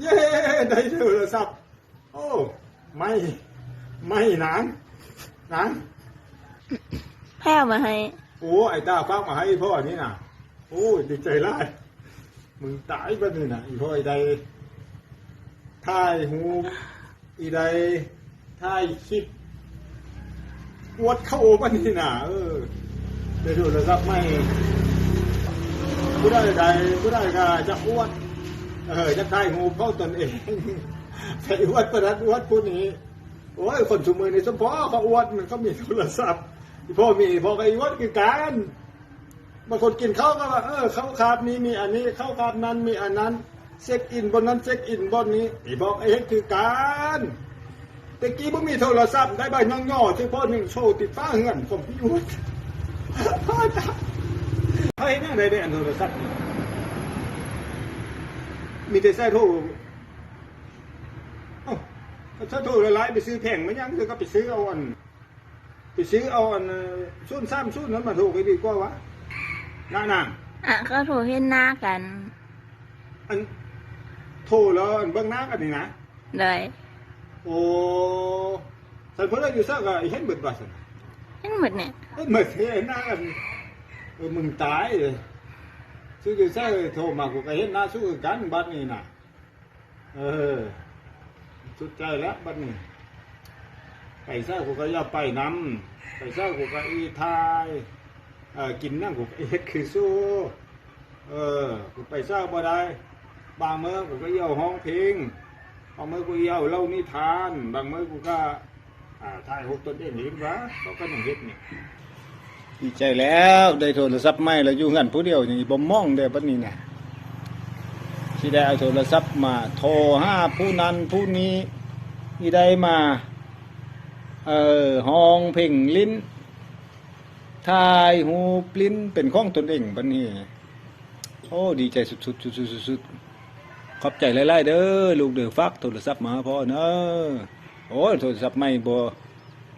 เย้ได้โทรศัพท์โอ้ ไม่ไม่หนังหนังแพ้เอามาให้ โอ้ไอ้ตาฟักมาให้พ่อนี่น่ะ โอ้ยดีใจร้ายมึงตายไปนี่น่ะอีพ่อไอ้ใดถ่ายหูอีใดถ่ายคลิปอวดเข้าปะนี่น่ะ เออได้โทรศัพท์ไม่ผู้ได้ใดผู้ได้ก็จะอวด เออจะถ่ายหูเข้าตนเองใส่อวดประดัดอวดผู้นี้ โอ้ยคนสมือในสมพอเขาอวดมันเขามีโทรศัพท์พ่อมีพ่อก็อวดคือกันบางคนกินข้าวก็ว่าเออข้าวขาดนี้มีอันนี้ข้าวขาดนั้นมีอันนั้นเช็คอินบนนั้นเช็คอินบนนี้ไอ้บอกไอ้เฮ็ดคือกันตะกี้บ่มีโทรศัพท์ได้ใบย่อๆที่พ่อหนึ่งโชว์ติดฟ้าเหือนผมพี่ยุทธพ่อจ้าเฮ้ยนั่งได้ได้อันโทรศัพท์ มีแต่ใส่โทรเอ้าถ้าถูกละลายไปซื้อแผงไม่ยังคือก็ไปซื้อเอาอัน ไปซื้อเอาอันชุนซ้ำชุนนั้นมาถูกก็ดีกว่าวะน่าน่ะอะก็โทรเห็นหน้ากัน อันโทรแล้วอันเบื้องหน้ากันนี่นะเลยโอ้สันเพื่อนอยู่ซักอะเห็นเบิดบัสนเห็นหมดเนี่ยเอ้ยเหมือนเห็นหน้ากันเออมึงตายเลย ซื้ออยู่โทรมากูก็เห็นหน้าสู้กันบัดนี้น่ะ เออ สุดใจแล้วบัดนี้ ไปเศร้ากูก็ย่าไปนำไปเศร้ากูก็อีทายเออกินนั่งกูก็เฮ็ดคือสู้เออกูไปเศร้าบ่ได้ บางเมื้อกูก็เยี่ยวห้องเพลงบางเมื้อกูเยี่ยวเล่านิทาน บางเมื้อกูก็อ่าถ่ายหกตนเองนี่วะเขาก็ต้องเฮ็ดนี่ ดีใจแล้วได้โทรศัพท์ใหม่แล้วอยู่งันผู้เดียวอย่างนี่บ่มองได้บัดนี้น่ะสิได้เอาโทรศัพท์มาโทรห้าผู้นั้นผู้นี้ที่ได้มาเอ่อห้องเพ่งลิ้นทายหูปลิ้นเป็นข้องตนเองบัดนี้โอ้ดีใจสุดๆสุดๆขอบใจหลายๆเด้อลูกเด้อฝากโทรศัพท์มาพ่อเนอะโอ้ยโทรศัพท์ใหม่บ่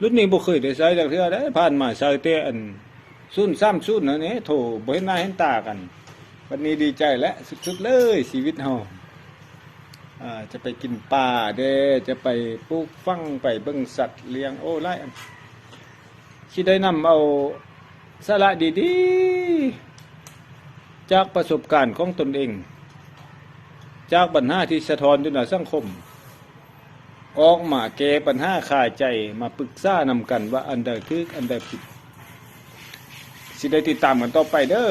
รุ่นนี้บ่เคยได้ใช้จักเทื่อได้ผ่านมาใช้แต่อัน ซุนซ้ำซุนนั่นนี่โทรบ่เห็นหน้าเห็นตากัน วันนี้ดีใจแล้วสุดๆเลยชีวิตเฮาจะไปกินปลาเด้จะไปปลูกฟังไปเบิ่งสัตว์เลี้ยงโอ้ไล่ที่ได้นำเอาสาระดีๆ จากประสบการณ์ของตนเอง จากปัญหาที่สะท้อนอยู่ในสังคม ออกมาแก้ปัญหาคาใจมาปรึกษานำกันว่าอันใดคืออันใดผิด สิได้ติดตามกันต่อไปเด้อ